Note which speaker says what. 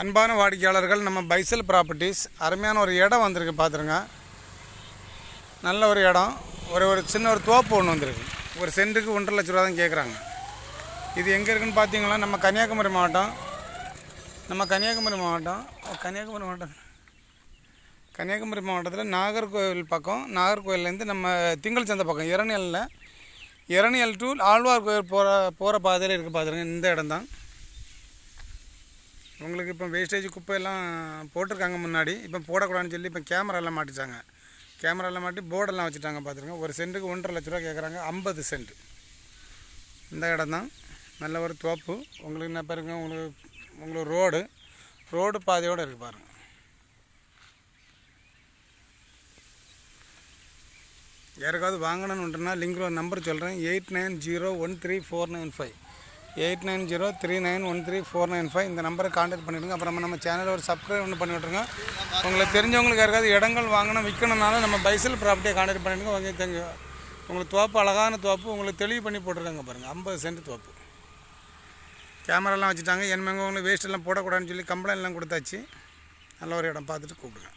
Speaker 1: அன்பான வாடிக்கையாளர்கள் நம்ம பைசல் ப்ராப்பர்ட்டிஸ். அருமையான ஒரு இடம் வந்திருக்கு பார்த்துருங்க. நல்ல ஒரு இடம். ஒரு ஒரு சின்ன ஒரு தோப்பு ஒன்று வந்திருக்கு. ஒரு சென்ட்டுக்கு ஒன்றரை லட்ச ரூபா தான் கேட்குறாங்க இது எங்கே இருக்குதுன்னு பார்த்தீங்கன்னா நம்ம கன்னியாகுமரி மாவட்டம். நம்ம கன்னியாகுமரி மாவட்டம். கன்னியாகுமரி மாவட்டம். கன்னியாகுமரி மாவட்டத்தில் நாகர்கோவில் பக்கம் நாகர்கோவிலேருந்து நம்ம திங்கள் சந்தை பக்கம் இரணியலில். இரணியல் டூ ஆழ்வார் கோயில் போகிற போகிற பாதையில் இருக்குது பார்த்துருங்க. இந்த இடம் தான். உங்களுக்கு இப்போ வேஸ்டேஜ் குப்பையெல்லாம் போட்டிருக்காங்க முன்னாடி இப்போ போடக்கூடாதுன்னு சொல்லி இப்போ கேமராலாம் மாட்டிட்டாங்க கேமராலாம் மாட்டி போர்டெல்லாம் வச்சுட்டாங்க பார்த்துருங்க. ஒரு சென்ட்டுக்கு ஒன்றரை லட்ச ரூபா கேட்குறாங்க ஐம்பது சென்ட் இந்த இடம் தான். நல்ல ஒரு தோப்பு. உங்களுக்கு என்ன பாருங்க உங்களுக்கு உங்களுக்கு ரோடு ரோடு பாதையோடு இருக்குது பாருங்கள் யாருக்காவது வாங்கணும்னுட்டுனா லிங்க் நம்பர் சொல்கிறேன் eight nine zero one three four nine five eight nine zero three nine one three four nine five இந்த நம்பரை காண்டாக்ட் பண்ணிவிடுங்க அப்புறம் நம்ம சேனலில் ஒரு சப்ஸ்கிரைப் ஒன்று பண்ணி விட்ருங்க உங்களுக்கு தெரிஞ்சவங்களுக்கு யாருக்காவது இடங்கள் வாங்கணும் விற்கணும்னாலும் நம்ம பைசல் ப்ராப்பர்ட்டியை காண்டாக்ட் பண்ணிவிடுங்க வாங்கி தங்க உங்களுக்கு தோப்பு அழகான தோப்பு உங்களுக்கு தெளிவு பண்ணி போட்டுருக்காங்க பாருங்கள் ஐம்பது சென்ட் தோப்பு கேமராலாம் வச்சுட்டாங்க. என்மங்க உங்களுக்கு வேஸ்ட் எல்லாம் போடக்கூடாதுன்னு சொல்லி கம்ப்ளைண்ட்லாம் கொடுத்தாச்சு. நல்ல ஒரு இடம் பார்த்துட்டு கூப்பிடுங்க.